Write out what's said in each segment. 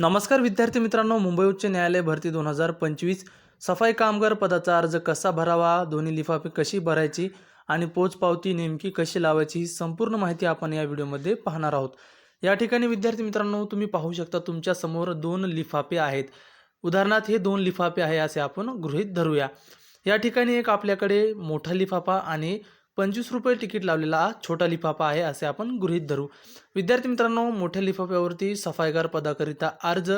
नमस्कार विद्यार्थी मित्रांनो मुंबई उच्च न्यायालय भरती दोन हजार पंचवीस सफाई कामगार पदाचा अर्ज कसा भरावा दोन्ही लिफाफे कशी भरायची आणि पोचपावती नेमकी कशी लावायची ही संपूर्ण माहिती आपण या व्हिडिओमध्ये पाहणार आहोत. या ठिकाणी विद्यार्थी मित्रांनो तुम्ही पाहू शकता तुमच्यासमोर दोन लिफाफे आहेत. उदाहरणार्थ हे दोन लिफाफे आहे असे आपण गृहीत धरूया. या ठिकाणी एक आपल्याकडे मोठा लिफाफा आणि पंचवीस रुपये तिकीट लावलेला छोटा लिफाफा आहे असे आपण गृहीत धरू. विद्यार्थी मित्रांनो मोठ्या लिफाफ्यावरती सफाईगार पदाकरिता अर्ज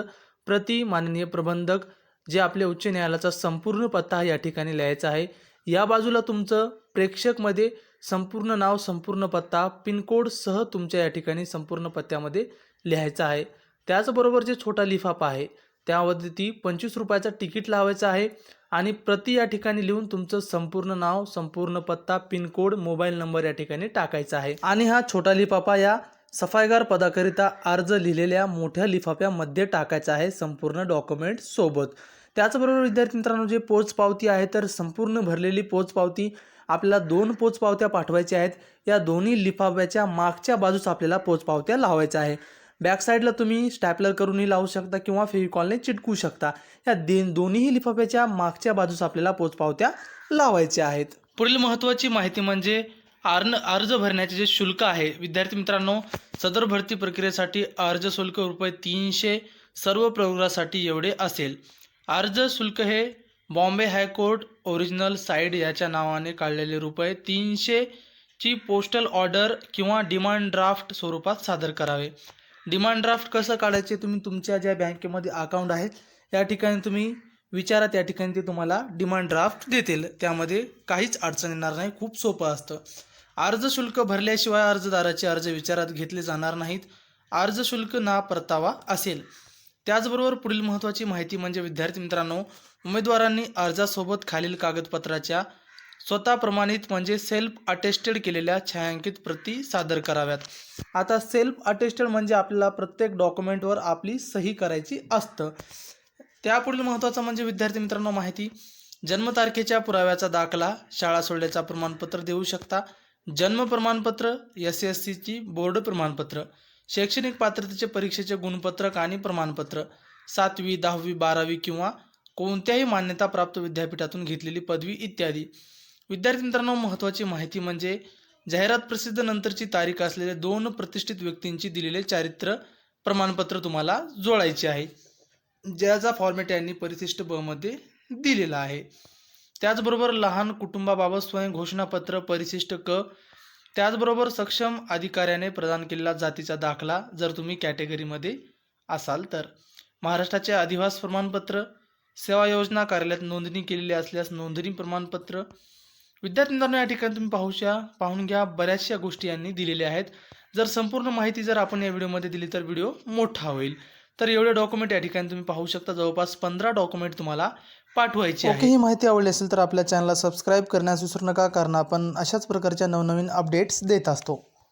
प्रति माननीय प्रबंधक जे आपल्या उच्च न्यायालयाचा संपूर्ण पत्ता या ठिकाणी लिहायचा आहे. या बाजूला तुमचं प्रेक्षकमध्ये संपूर्ण नाव संपूर्ण पत्ता पिनकोड सह तुमच्या या ठिकाणी संपूर्ण पत्त्यामध्ये लिहायचा आहे. त्याचबरोबर जे छोटा लिफाफा आहे त्यावरती पंचवीस रुपयाचा तिकीट लावायचं आहे. आणि प्रति या ठिकाणी लिहून तुमचं संपूर्ण नाव संपूर्ण पत्ता पिनकोड मोबाईल नंबर या ठिकाणी टाकायचा आहे. आणि हा छोटा लिफाफा या सफाईगार पदाकरिता अर्ज लिहिलेल्या मोठ्या लिफाफ्यामध्ये टाकायचा आहे संपूर्ण डॉक्युमेंट सोबत. त्याचबरोबर विद्यार्थी मित्रांनो जे पोचपावती आहे तर संपूर्ण भरलेली पोचपावती आपल्याला दोन पोचपावत्या पाठवायच्या आहेत. या दोन्ही लिफाफ्याच्या मागच्या बाजूस आपल्याला पोचपावत्या लावायच्या आहे. बॅकसाईडला तुम्ही स्टॅपलर करूनही लावू शकता किंवा फेविकॉलने चिटकू शकता. या दे दोन्ही लिफाफ्याच्या मागच्या बाजूस आपल्याला पोचपावत्या लावायच्या आहेत. पुढील महत्त्वाची माहिती म्हणजे अर्न अर्ज भरण्याचे जे शुल्क आहे विद्यार्थी मित्रांनो सदर भरती प्रक्रियेसाठी अर्ज शुल्क रुपये तीनशे सर्व प्रयोगासाठी एवढे असेल. अर्ज शुल्क हे बॉम्बे हायकोर्ट ओरिजिनल साईड याच्या नावाने काढलेले रुपये तीनशेची पोस्टल ऑर्डर किंवा डिमांड ड्राफ्ट स्वरूपात सादर करावे. डिमांड ड्राफ्ट कसं काढायचे तुम्ही तुमच्या ज्या बँकेमध्ये अकाउंट आहेत या ठिकाणी तुम्ही विचारा त्या ठिकाणी ते तुम्हाला डिमांड ड्राफ्ट देतील. त्यामध्ये काहीच अडचण येणार नाही खूप सोपं असतं. अर्ज शुल्क भरल्याशिवाय अर्जदाराचे अर्ज विचारात घेतले जाणार नाहीत. अर्ज शुल्क ना परतावा असेल. त्याचबरोबर पुढील महत्त्वाची माहिती म्हणजे विद्यार्थी मित्रांनो उमेदवारांनी अर्जासोबत खालील कागदपत्राच्या स्वतः प्रमाणित म्हणजे सेल्फ अटेस्टेड केलेल्या छायांकित प्रती सादर कराव्यात. आता सेल्फ अटेस्टेड म्हणजे आपल्याला प्रत्येक डॉक्युमेंटवर आपली सही करायची असतं. त्यापुढील महत्त्वाचं म्हणजे विद्यार्थी मित्रांनो माहिती. जन्मतारखेच्या पुराव्याचा दाखला शाळा सोडल्याचा प्रमाणपत्र देऊ शकता. जन्म प्रमाणपत्र एस एस सीची बोर्ड प्रमाणपत्र शैक्षणिक पात्रतेचे परीक्षेचे गुणपत्रक आणि प्रमाणपत्र सातवी दहावी बारावी किंवा कोणत्याही मान्यताप्राप्त विद्यापीठातून घेतलेली पदवी इत्यादी. विद्यार्थी मित्रांनो महत्त्वाची माहिती म्हणजे जाहिरात प्रसिद्ध नंतरची तारीख असलेल्या दोन प्रतिष्ठित व्यक्तींची दिलेले चारित्र्य प्रमाणपत्र तुम्हाला जोडायचे आहे. ज्याचा फॉर्मॅट यांनी परिशिष्ट ब मध्ये दिलेला आहे. त्याचबरोबर लहान कुटुंबाबाबत स्वयं घोषणापत्र परिशिष्ट क त्याचबरोबर सक्षम अधिकाऱ्याने प्रदान केलेला जातीचा दाखला जर तुम्ही कॅटेगरीमध्ये असाल तर. महाराष्ट्राचे अधिवास प्रमाणपत्र सेवा योजना कार्यालयात नोंदणी केलेली असल्यास नोंदणी प्रमाणपत्र विद्यार्थी मित्रांनो या ठिकाणी तुम्ही पाहू शा पाहून घ्या बऱ्याचशा गोष्टी यांनी दिलेल्या आहेत. जर संपूर्ण माहिती जर आपण या व्हिडिओमध्ये दिली तर व्हिडिओ मोठा होईल. तर एवढे डॉक्युमेंट या ठिकाणी तुम्ही पाहू शकता. जवळपास पंधरा डॉक्युमेंट तुम्हाला पाठवायची आहे ही माहिती आवडली असेल तर आपल्या चॅनलला सबस्क्राईब करण्यास विसरू नका कारण आपण अशाच प्रकारच्या नवनवीन अपडेट्स देत असतो.